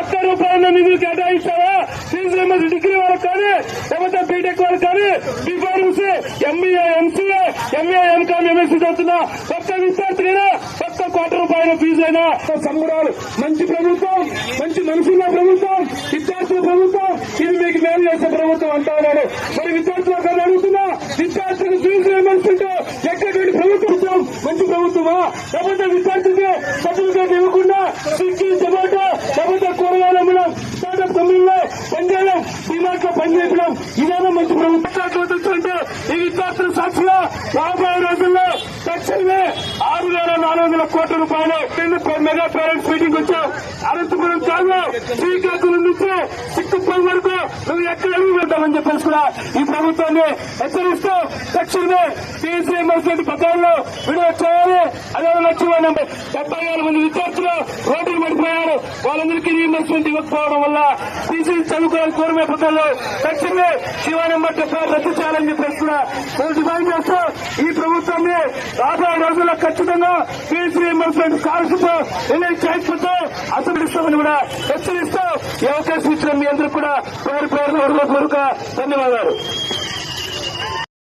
ఒక్క రూపాయల నిధులు కేటాయిస్తావా? ఫీజు డిగ్రీ వాళ్ళకి కానీ లేకపోతే బీటెక్ వాళ్ళకి కానీ D Pharms MBA MCA MA M Com M Sc చదువుతున్నా. ఒక్క విద్యార్థికైనా ఒక్క కోటి రూపాయల ఫీజు అయినా సంబరాలు. మంచి ప్రభుత్వం మంచి మనుషుల ప్రభుత్వం విద్యార్థుల ప్రభుత్వం ఇది మీకు మేలు చేసే ప్రభుత్వం అంటా ఉన్నాను. మరి విద్యార్థుల అక్కడ అడుగుతున్నా విద్యార్థులకు ఫీజు రియంబర్స్మెంట్ ఎక్కడ ప్రభుత్వం మంచి ప్రభుత్వమా? లేకపోతే విద్యార్థులకి సర్టిఫికేట్ ఇవ్వకుండా స్విగ్గీ డిమార్ట్లో పనిచేయడం ఇదేనా మంచి ప్రభుత్వం? అంటే ఈ విద్యార్థుల సాక్షిగా రాబోయే రోజుల్లో తక్షణమే ఆరు వేల నాలుగు వందల కోట్ల రూపాయలు మెగా పేరెంట్స్ మీటింగ్ వచ్చాం అనంతపురం కాదు శ్రీకాకుళం నుంచి సిక్కుపల్లి వరకు నువ్వు ఎక్కడ వెళ్తామని చెప్పేసి కూడా ఈ ప్రభుత్వాన్ని హెచ్చరిస్తూ తక్షణమే ఫీజు రియంబర్స్మెంట్ పథకాల్లో విడుదల చేయాలి. అదే లక్ష్యం డెబ్బై వేల మంది విద్యార్థులు రోడ్డు వాళ్ళందరికీ రియంబర్స్మెంట్ ఇవ్వకపోవడం వల్ల ఫీజు చదువుకోవాలని కోరమే పథకాల్లో తక్షణమే శివ నెంబర్ డెబ్బై రద్దు చేయాలని చెప్పేసి కూడా మేము డిమాండ్ చేస్తూ ఈ ప్రభుత్వాన్ని రాబోయే రోజుల్లో ఖచ్చితంగా ఫీజు రీఎంబర్స్మెంట్ స్కాలర్షిప్ రిలీజ్ చేయకపోతే అసలు కూడా హెచ్చరిస్తూ ఈ అవకాశం ఇచ్చిన మీ అందరూ కూడా పేరు పేరు పూర్వక ధన్యవాదాలు.